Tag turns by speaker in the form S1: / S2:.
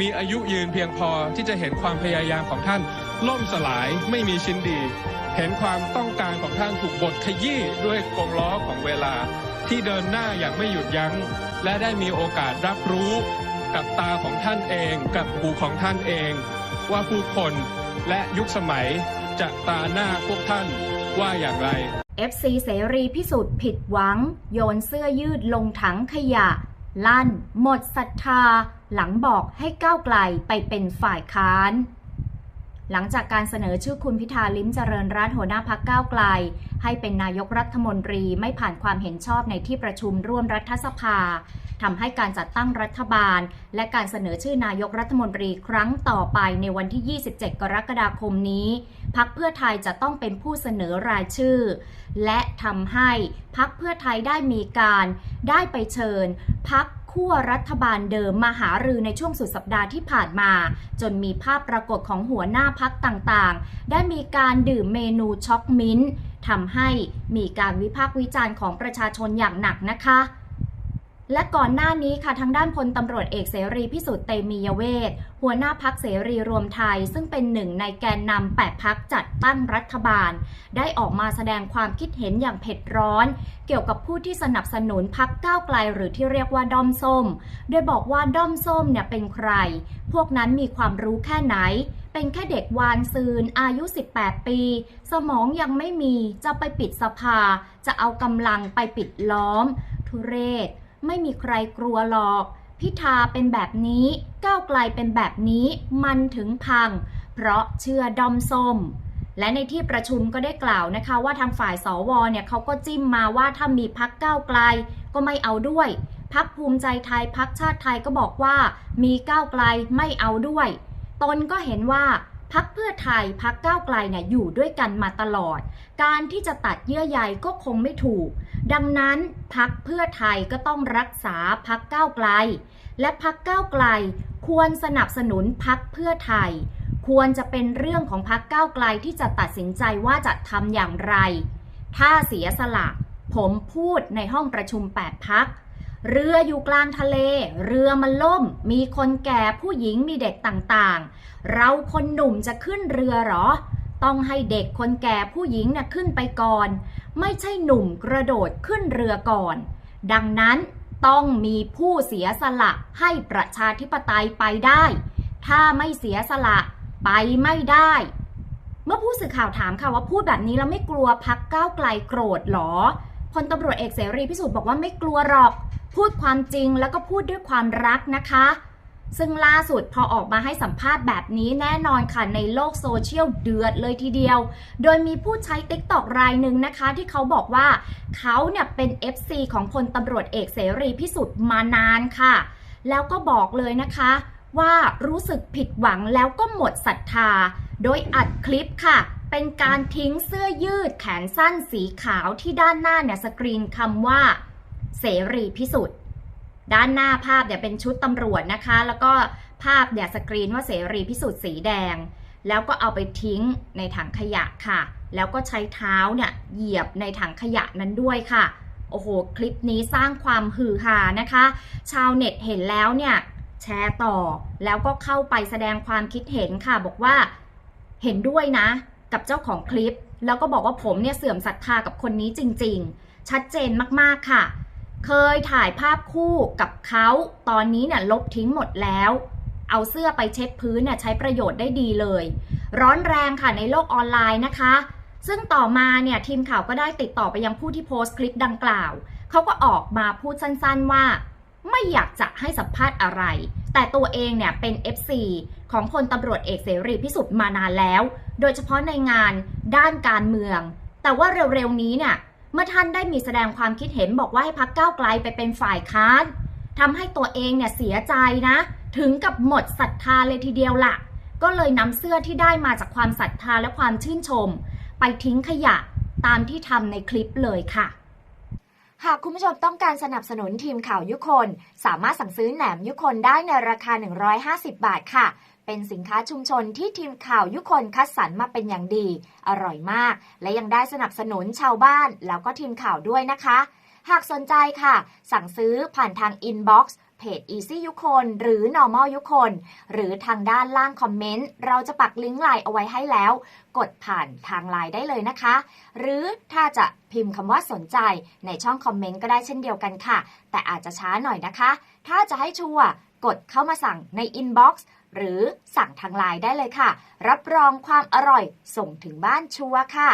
S1: มีอายุยืนเพียงพอที่จะเห็นความพยายามของท่าน ล่มสลายไม่มีชิ้นดี เห็นความต้องการของท่านถูกบดขยี้ด้วยกงล้อของเวลา ที่เดินหน้าอย่างไม่หยุดยัง้ง และได้มีโอกาสรับรู้ กับตาของท่านเอง กับหูของท่านเอง ว่าผู้คนและยุคสมัยจะตาหน้าพวกท่านว่าอย่างไร
S2: FC เสรีพิสุทธิ์ผิดหวัง โยนเสื้อยืดลงถังขยะ ลั่น หมดศรัทธา หลังบอกให้ก้าวไกลไปเป็นฝ่ายค้านหลังจากการเสนอชื่อคุณพิธาลิ้มเจริญรัตน์หัวหน้าพักก้าวไกล ให้เป็นนายกรัฐมนตรีไม่ผ่านความเห็นชอบในที่ประชุมร่วมรัฐสภา ทำให้การจัดตั้งรัฐบาล และการเสนอชื่อนายกรัฐมนตรีครั้งต่อไปในวันที่ 27 กรกฎาคมนี้ พักเพื่อไทยจะต้องเป็นผู้เสนอรายชื่อ และทำให้พักเพื่อไทยได้มีการได้ไปเชิญพักขั้วรัฐบาลเดิมมาหารือในช่วงสุดสัปดาห์ที่ผ่านมา จนมีภาพปรากฏของหัวหน้าพักต่างๆ ได้มีการดื่มเมนูช็อกมิ้นท์ทำให้มีการวิพากษ์วิจารณ์ของประชาชนอย่างหนักนะคะ และก่อนหน้านี้ค่ะทางด้านพลตำรวจเอกเสรีพิสุทธิ์เตมียเวทหัวหน้าพักเสรีรวมไทย ซึ่งเป็นหนึ่งในแกนนำแปดพักจัดตั้งรัฐบาล ได้ออกมาแสดงความคิดเห็นอย่างเผ็ดร้อน เกี่ยวกับผู้ที่สนับสนุนพักก้าวไกลหรือที่เรียกว่าด้อมส้ม โดยบอกว่าด้อมส้มเนี่ยเป็นใคร พวกนั้นมีความรู้แค่ไหน เป็นแค่เด็กวานซืนอายุ 18 ปี สมองยังไม่มีจะไปปิดสภา จะเอากำลังไปปิดล้อม ทุเรศ ไม่มีใครกลัวหรอก พิธาเป็นแบบนี้ก้าวไกลเป็นแบบนี้มันถึงพัง เพราะเชื่อดอมส้มและในที่ประชุมก็ได้กล่าวนะคะว่าทางฝ่ายสวเนี่ยเขาก็จิ้มมาว่าถ้ามีพักก้าวไกลก็ไม่เอาด้วย พักภูมิใจไทยพักชาติไทยก็บอกว่า มีก้าวไกลไม่เอาด้วย ตนก็เห็นว่า พักเพื่อไทยพักก้าวไกลเนี่ยอยู่ด้วยกันมาตลอด การที่จะตัดเยื่อใยก็คงไม่ถูก ดังนั้นพักเพื่อไทยก็ต้องรักษาพักก้าวไกล และพักก้าวไกลควรสนับสนุนพักเพื่อไทย ควรจะเป็นเรื่องของพักก้าวไกลที่จะตัดสินใจว่าจะทำอย่างไร ถ้าเสียสละ ผมพูดในห้องประชุม 8 พัก เรืออยู่กลางทะเล เรือมันล่ม มีคนแก่ผู้หญิงมีเด็กต่างๆ เราคนหนุ่มจะขึ้นเรือหรอ ต้องให้เด็กคนแก่ผู้หญิงน่ะขึ้นไปก่อน ไม่ใช่หนุ่มกระโดดขึ้นเรือก่อน ดังนั้นต้องมีผู้เสียสละให้ประชาธิปไตยไปได้ ถ้าไม่เสียสละไปไม่ได้ เมื่อผู้สื่อข่าวถามค่ะว่าพูดแบบนี้แล้วไม่กลัวพักก้าวไกลโกรธหรอพลตำรวจเอกเสรีพิสุทธิ์บอกว่าไม่กลัวหรอก พูดความจริงแล้วก็พูดด้วยความรักนะคะ ซึ่งล่าสุดพอออกมาให้สัมภาษณ์แบบนี้แน่นอนค่ะในโลกโซเชียลเดือดเลยทีเดียว โดยมีผู้ใช้ t ิ k t o k รายหนึ่งนะคะ ที่เขาบอกว่าเขาเนี่ยเป็น FC ของพลตำรวจเอกเสรีพิสุทธิ์มานานค่ะ แล้วก็บอกเลยนะคะว่ารู้สึกผิดหวังแล้วก็หมดศรัทธา โดยอัดคลิปค่ะ เป็นการทิ้งเสื้อยืดแขนสั้นสีขาวที่ด้านหน้าเนี่ยสกรีนคำว่า เสรีพิสุทธิ์ด้านหน้าภาพเนี่ยเป็นชุดตำรวจนะคะ แล้วก็ภาพเนี่ยสกรีนว่าเสรีพิสุทธิ์สีแดง แล้วก็เอาไปทิ้งในถังขยะค่ะ แล้วก็ใช้เท้าเนี่ยเหยียบในถังขยะนั้นด้วยค่ะ โอ้โห คลิปนี้สร้างความฮือฮานะคะ ชาวเน็ตเห็นแล้วเนี่ยแชร์ต่อ แล้วก็เข้าไปแสดงความคิดเห็นค่ะ บอกว่าเห็นด้วยนะ กับเจ้าของคลิป แล้วก็บอกว่าผมเนี่ยเสื่อมศรัทธากับคนนี้จริง ๆ ชัดเจนมากๆค่ะ เคยถ่ายภาพคู่กับเขาตอนนี้เนี่ยลบทิ้งหมดแล้ว เอาเสื้อไปเช็ดพื้นเนี่ยใช้ประโยชน์ได้ดีเลย ร้อนแรงค่ะในโลกออนไลน์นะคะ ซึ่งต่อมาเนี่ยทีมข่าวก็ได้ติดต่อไปยังผู้ที่โพสต์คลิปดังกล่าว เขาก็ออกมาพูดสั้นๆว่า ไม่อยากจะให้สัมภาษณ์อะไร แต่ตัวเองเนี่ยเป็น FC ของพลตำรวจเอกเสรีพิสุทธิ์มานานแล้ว โดยเฉพาะในงานด้านการเมือง แต่ว่าเร็วๆนี้เนี่ย เมื่อท่านได้มีแสดงความคิดเห็นบอกว่าให้พักก้าวไกลไปเป็นฝ่ายค้านทำให้ตัวเองเนี่ยเสียใจนะ ถึงกับหมดศรัทธาเลยทีเดียวล่ะ ก็เลยนำเสื้อที่ได้มาจากความศรัทธาและความชื่นชม ไปทิ้งขยะตามที่ทำในคลิปเลยค่ะ หากคุณผู้ชมต้องการสนับสนุนทีมข่าวยุคน สามารถสั่งซื้อแหนมยุคนได้ในราคา 150 บาทค่ะ เป็นสินค้าชุมชนที่ทีมข่าวยุคนคัดสรรมาเป็นอย่างดี อร่อยมาก และยังได้สนับสนุนชาวบ้าน แล้วก็ทีมข่าวด้วยนะคะ หากสนใจค่ะ สั่งซื้อผ่านทางอินบ็อกซ์ เพจ Easy ยุคน หรือ Normal ยุคน หรือทางด้านล่างคอมเมนต์ เราจะปักลิงก์ไลน์เอาไว้ให้แล้ว กดผ่านทางไลน์ได้เลยนะคะ หรือถ้าจะพิมพ์คำว่าสนใจในช่องคอมเมนต์ก็ได้เช่นเดียวกันค่ะ แต่อาจจะช้าหน่อยนะคะ ถ้าจะให้ชัวร์กดเข้ามาสั่งในอินบ็อกซ์หรือสั่งทางไลน์ได้เลยค่ะ รับรองความอร่อยส่งถึงบ้านชัวร์ค่ะ